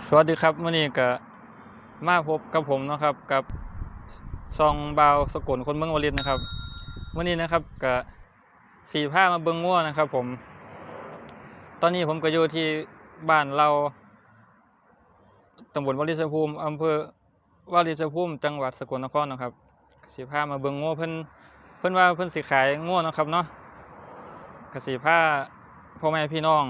สวัสดีครับวันนี้ก็มาพบกับผมนะครับกับซองบาวสกุลคนเมืองวลินนะครับวันนี้นะครับก็สีผ้ามาเบิงง่วนะครับ ผม ตอนนี้ผมก็อยู่ที่บ้านเราตำบลวลิสภูมิอำเภอวลิสภูมิจังหวัดสกลนครนะครับสีผ้ามาเบิงง่วเพิ่นเพิ่นว่าเพิ่นสิขายง่วนะครับเนาะกับสีผ้าพ่อแม่พี่น้อง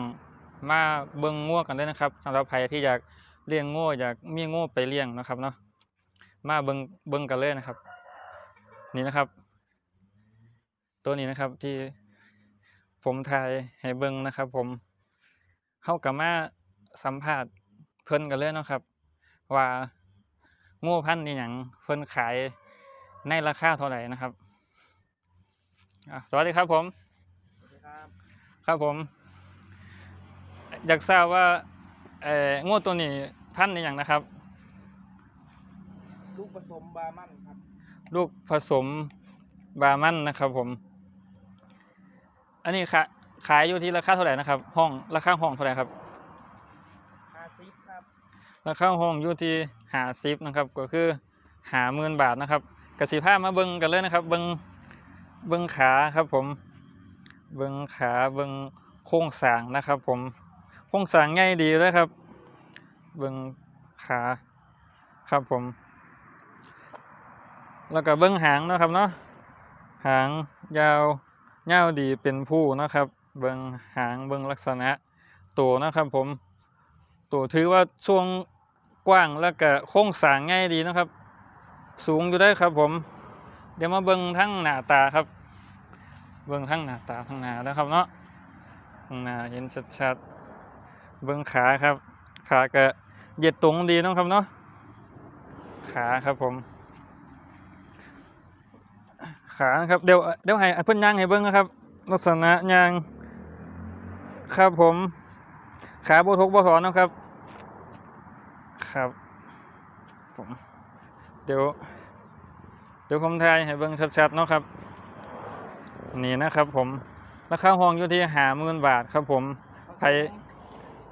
มาเบิ่งงัวกันเลยนะครับสำหรับใครที่อยากเลี้ยงงัวอยากมีงัวไปเลี้ยงนะครับเนาะมาเบิ่งเบิ่งกันเลยนะครับ นี่นะครับ ตัวนี้นะครับที่ผมถ่ายให้เบิ่งนะครับ ผมเข้ากับมาสัมภาษณ์เพิ่นกันเลยเนาะครับ ว่างัวพันธุ์นี่หยังเพิ่นขายในราคาเท่าไหร่นะครับอะสวัสดีครับผมสวัสดีครับครับผม อยากทราบว่าเอ่องวดตัวนี้พันธุ์ในอย่างนะครับ ลูกผสมบาร์มันครับลูกผสมบาร์มันนะครับ ผม อันนี้ขายขายอยู่ที่ราคาเท่าไหร่นะครับ ห้องราคาห้องเท่าไหร่ครับ ฮาซิฟครับราคาห้องอยู่ที่หาซิปนะครับ ก็คือหาหมื่นบาทนะครับกสิภามาเบิ้งกันเลยนะครับ เบิ้งเบิ้งขาครับ ผม เบิ้งขาเบิ้งโครงสร้างนะครับ ผม โครงสางง่ายดีเลยครับ เบิ้งขาครับผม แล้วก็เบิ้งหางนะครับเนาะหางยาวเง่าวดีเป็นผู้นะครับ เบิ้งหางเบิ้งลักษณะตัวนะครับผมตัวถือว่าช่วงกว้างแล้วก็โค้งสางง่ายดีนะครับ สูงอยู่ได้ครับผม เดี๋ยวมาเบิ่งทั้งหน้าตาครับ เบิ่งทั้งหน้าตาทั้งหน้านะครับเนาะข้างหน้าเห็นชัดๆ เบิ่งขาครับ ขาก็เหยียดตรงดีเนาะครับเนาะขาครับผม ขาครับเดี๋ยวเดี๋ยวให้เพิ่นย่างให้เบิ่งนะครับ ลักษณะย่าง ครับผม ขาโบทกโบถอนเนาะครับ ครับ ผม เดี๋ยว เดี๋ยวผมทายให้เบิ่งชัดๆเนาะครับ นี่นะครับผมราคาห้องอยู่ที่หาหมื่นบาทครับผมใคร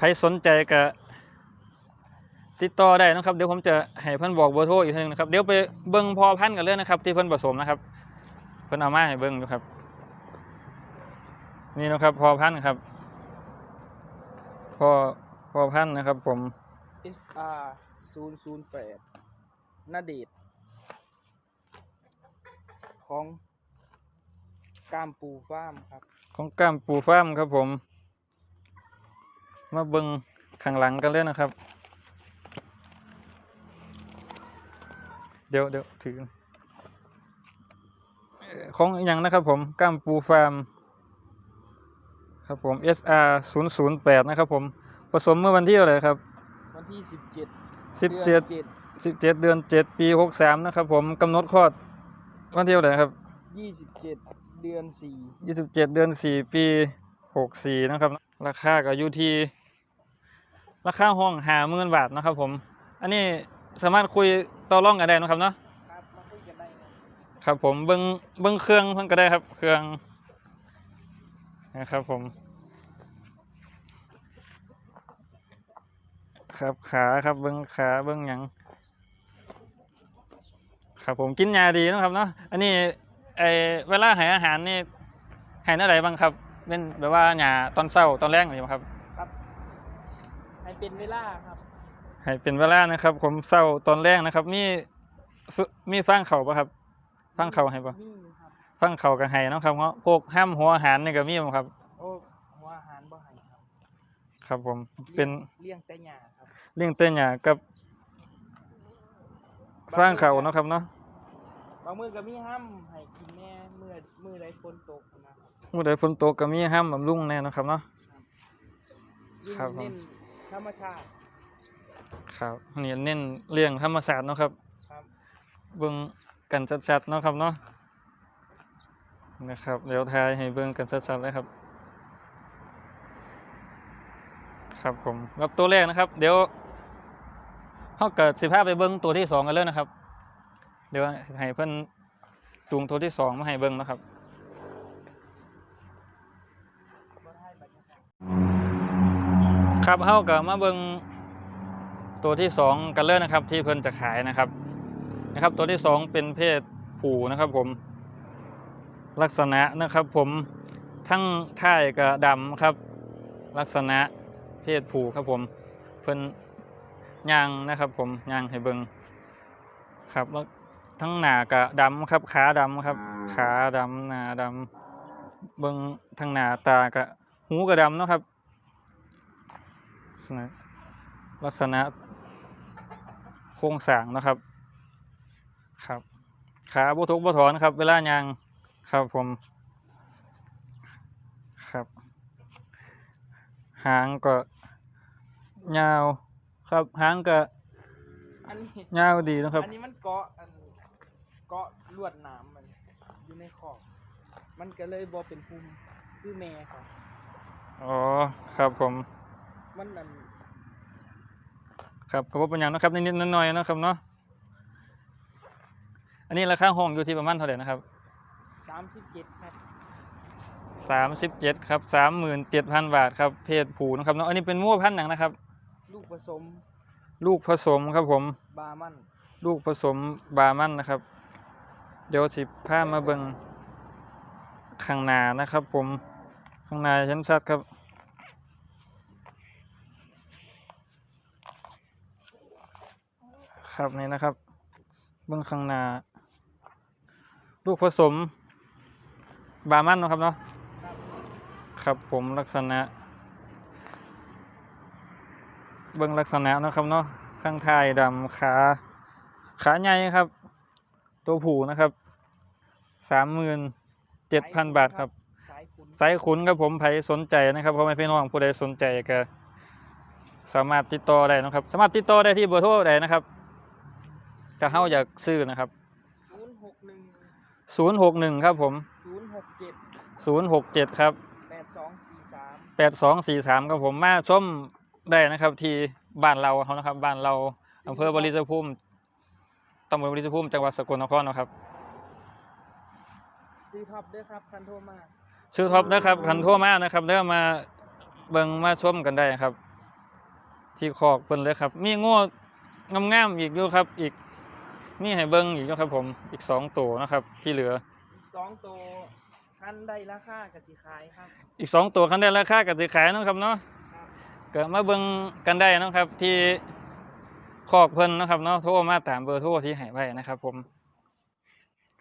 ใครสนใจก็ติดต่อได้นะครับ เดี๋ยวผมจะให้เพิ่นบอกเบอร์โทรอีกทีหนึงนะครับ เดี๋ยวไปเบิ่งพอพันธุ์กันเลยนะครับ ที่เพิ่นผสมนะครับ เพิ่นเอามาให้เบิ่งอยู่ครับ นี่นะครับพอพันธุ์ครับ พอพอพันธุ์นะครับ ผมเอสอาร์ศูนย์ศูนย์แปดนาเดชน์ของกามปูฟาร์มครับ ของก้ามปูฟาร์มครับผม มาเบิงข้างหลังกันเลยนะครับ เดี๋ยวเดี๋ยวถือเอ่อของอหย่างนะครับผมก้ามปูฟาร์มครับผม SR 0 0 8นะครับผมผสมเมื่อวันที่อะไรครับ วันที่สิบเจ็ด17เจ็ด17 เดือน 7 ปี 63 นะครับผมกำหนดคลอดวันที่อะไรครับยี่สิบเจ็ดเดือนสี่27 เดือน 4 ปี 64 นะครับ ราคาก็อยู่ที่ ราคาห้องหาหมื่นบาทนะครับผม อันนี้สามารถคุยต่อรองกันได้นะครับเนาะครับมาคุยกันได้ครับครับผมเบิ้งเบิ้งเครื่องเพิ่นก็ได้ครับ เครื่องนะครับผม ครับขาครับเบิ้งขาเบิ้งหยังครับผมกินยาดีเนาะครับเนาะอันนี้ไอเวลาให้อาหารนี่ให้อะไรบ้างครับเป็นแบบว่าหยาตอนเช้าตอนแรกหรือเปล่าครับครับ ให้เป็นเวลาครับ ให้เป็นเวลานะครับ ผมเศร้าตอนแรกนะครับ มีฟมีฟังเข่าปะครับ ฟังเข่าให้ปะนี่ครับฟังเข่ากับไห้เนาะครับเพราะพวกห้ามหัวอาหารนี่ก็มีบ่ครับ โอ้หัวอาหารบ่ให้ครับ ครับผมเป็นเลี้ยงแต่หญ้าครับเลี้ยงเต้นหยากับฟังเข่าเนาะครับเนาะบางมือก็มีห้ำให้กินแน่มือมือใดฝนตกนะครับเมื่อใดฝนตกก็มีห้ามบำรุงแน่เนาะครับเนาะยิ่งครับผมเน้น ธรรมชาติ ครับนี่เน้นเลี้ยงธรรมศาสตร์เนาะครับครับเบิ่งกันชัดๆเนาะครับเนาะนะครับเดี๋ยวทายให้เบิ่งกันชัดๆเลยครับ ครับผมกับตัวแรกนะครับ เดี๋ยวเขาเกิดสิภาพไปเบิ้งตัวที่สองกันเลยนะครับ เดี๋ยวให้เพิ่นจูงตัวที่สองมาให้เบิ้งนะครับ ครับเฮาก็มาเบิงตัวที่สองกันเลยนะครับ ที่เพิ่นจะขายนะครับนะครับ ตัวที่สองเป็นเพศผู้นะครับ ผม ลักษณะนะครับ ผมทั้งท่ายกับดำครับ ลักษณะเพศผู้ครับผมเพิ่นย่างนะครับ ผมย่างให้เบิงครับแล้วทั้งหน้ากับดำครับขาดำครับ ขาดำหน้าดำเบิงทั้งหน้าตากับหูกับดำนะครับ ษณะลักษณะโครงสร้างนะครับ ครับ ขาบุทุกบุถอนครับ เวลาย่างครับผม ครับ หางก็ยาวครับหางก็อันนี้ยาวดีนะครับ อันนี้มันเกาะอันเกาะลวดหน้ำมันอยู่ในขอบ มันก็เลยบ่เป็นภูมิคือแม่ครับ อ๋อ ครับผม มันนั่นครับก็บ่เป็นหยังนะครับนิดๆหน่อยๆนะครับเนาะอันนี้ราคาห้องอยู่ที่ประมาณเท่าไหร่นะครับสามสิบเจ็ดครับสามสิบเจ็ดครับสามหมื่นเจ็ดพันบาทครับเพศผู้นะครับเนาะอันนี้เป็นมั่วพันธุ์หนังนะครับ ลูกผสมลูกผสมครับผม บามันลูกผสมบามันนะครับ เดี๋ยวสิพามาเบิ่งข้างหน้านะครับ ผมข้างหน้าเห็นชัดครับ ครับนี่นะครับ เบื้องข้างหน้า ลูกผสม บามันนะครับเนาะครับผมลักษณะ เบื้องลักษณะนะครับเนาะข้างท้ายดำขา ขาใหญ่ครับ ตัวผูนะครับสามหมื่นเจ็ดพันบาทครับสายขุนไซขุนครับผมใครสนใจนะครับพ่อแม่พี่น้องผู้ใดสนใจก็สามารถติดต่อได้นะครับ สามารถติดต่อได้ที่เบอร์โทรใดนะครับ ถ้าเฮาอยากซื้อนะครับ ศูนย์หกหนึ่งศูนย์หกหนึ่งครับผม ศูนย์หกเจ็ดศูนย์หกเจ็ดครับ แปดสองสี่สามแปดสองสี่สามครับผมมาส้มได้นะครับที่บ้านเราเขานะครับ บ้านเราอำเภอบริษภูมิตำบลบริษภูมิจังหวัดสกลนครนะครับ ซื้อท็อปด้วยครับคันโทรมาชื่อท็อปนะครับคันโทั่วมานะครับเด้อมาเบิ่งมาชมกันได้ครับ ที่คอกเพิ่นเลยครับ มีงูงามๆอีกอยู่ครับ อีก มีให้เบิ่งอีกอยู่ครับผมอีกสองตัวนะครับ ที่เหลือ สองตัวคันได้ราคากับสีขายครับอีกสองตัวคันได้ราคากับสิขายเนาะครับเนาะครับก็มาเบิ่งกันได้เนาะครับ ที่คอกเพิ่นเนาะครับเนาะโทรมาตามเบอร์โทรที่ให้ไว้นะครับ ผม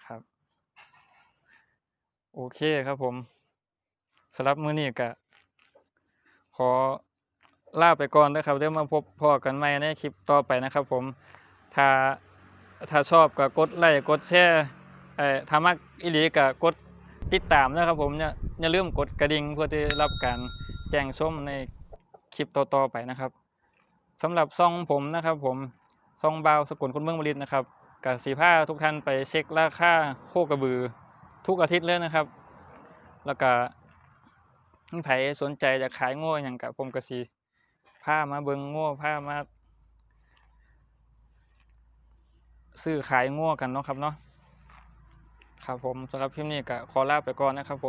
ครับ โอเคครับผมสำหรับมื้อนี้ก็ขอลาไปก่อนนะครับเดี๋ยวมาพบพ่อกันใหม่ในคลิปต่อไปนะครับ ผมถ้า ถ้าชอบก็กดไลค์กดแชร์เอ่อถ้ามักอีหลีก็กดติดตามนะครับผมอย่าอย่าลืมกดกระดิ่งเพื่อที่รับการแจ้งชมในคลิปต่อๆไปนะครับสำหรับซองผมนะครับ ผมซองเบาสกุลคนเมืองบริตนะครับกับสีผ้าทุกท่านไปเช็คราคาโคกระบือทุกอาทิตย์เลยนะครับ แล้วก็ใครสนใจจะขายง่อย่างกับผมกสีผ้ามาเบิงโง่ผ้ามา ซื้อขายโง่กันเนาะครับเนาะครับผมสำหรับคลิปนี้ก็ขอลาไปก่อนนะครับผม